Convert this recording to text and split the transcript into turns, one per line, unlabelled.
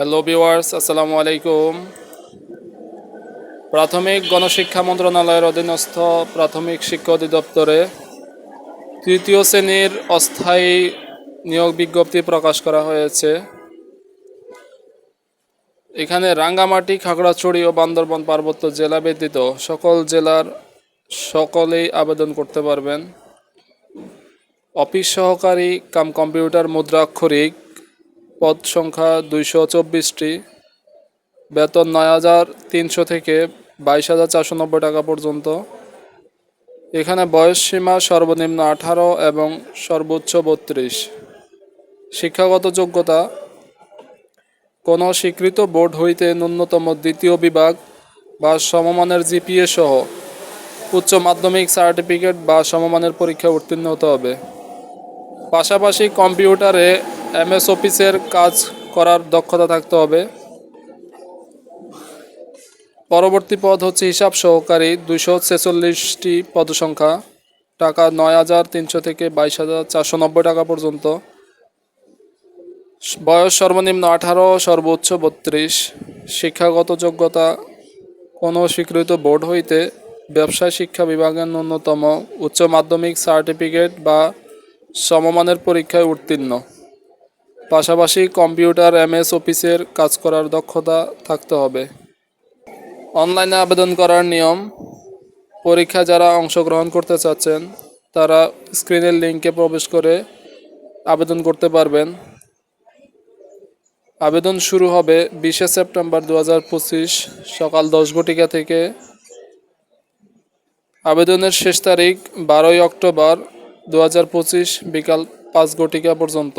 Hello viewers আসসালামু আলাইকুম প্রাথমিক গণশিক্ষা মন্ত্রণালয়ের অধীনস্থ প্রাথমিক শিক্ষা অধিদপ্তরে তৃতীয় শ্রেণির অস্থায়ী নিয়োগ বিজ্ঞপ্তি প্রকাশ করা হয়েছে এখানে রাঙ্গামাটি খাগড়াছড়ি ও বান্দরবন পার্বত্য জেলা ব্যতীত সকল জেলার সকলেই আবেদন করতে পারবেন। অফিস সহকারী কাম কম্পিউটার মুদ্রাক্ষরিক পদ সংখ্যা দুইশো চব্বিশটি। বেতন নয় হাজার তিনশো থেকে বাইশ হাজার চারশো নব্বই টাকা পর্যন্ত। এখানে বয়স সীমা সর্বনিম্ন আঠারো এবং সর্বোচ্চ বত্রিশ। শিক্ষাগত যোগ্যতা, কোনো স্বীকৃত বোর্ড হইতে ন্যূনতম দ্বিতীয় বিভাগ বা সমমানের জিপিএ সহ উচ্চ মাধ্যমিক সার্টিফিকেট বা সমমানের পরীক্ষা উত্তীর্ণ হতে হবে। পাশাপাশি কম্পিউটারে এমএস অফিসের কাজ করার দক্ষতা থাকতে হবে। পরবর্তী পদ হচ্ছে হিসাব সহকারী, দুইশো ছেচল্লিশটি পদসংখ্যা টাকা নয় হাজার তিনশো থেকে বাইশ হাজার চারশো নব্বই টাকা পর্যন্ত। বয়স সর্বনিম্ন আঠারো, সর্বোচ্চ বত্রিশ। শিক্ষাগত যোগ্যতা, কোনো স্বীকৃত বোর্ড হইতে ব্যবসায় শিক্ষা বিভাগের ন্যূনতম উচ্চ মাধ্যমিক সার্টিফিকেট বা সমমানের পরীক্ষায় উত্তীর্ণ। পাশাপাশি কম্পিউটার, এমএস অফিসের কাজ করার দক্ষতা থাকতে হবে। অনলাইনে আবেদন করার নিয়ম পরীক্ষা যারা অংশগ্রহণ করতে চাচ্ছেন, তারা স্ক্রিনের লিঙ্কে প্রবেশ করে আবেদন করতে পারবেন। আবেদন শুরু হবে বিশে সেপ্টেম্বর দু হাজার পঁচিশ সকাল দশ ঘটিকা থেকে। আবেদনের শেষ তারিখ বারোই অক্টোবর দু হাজার পঁচিশ বিকাল পাঁচ ঘটিকা পর্যন্ত।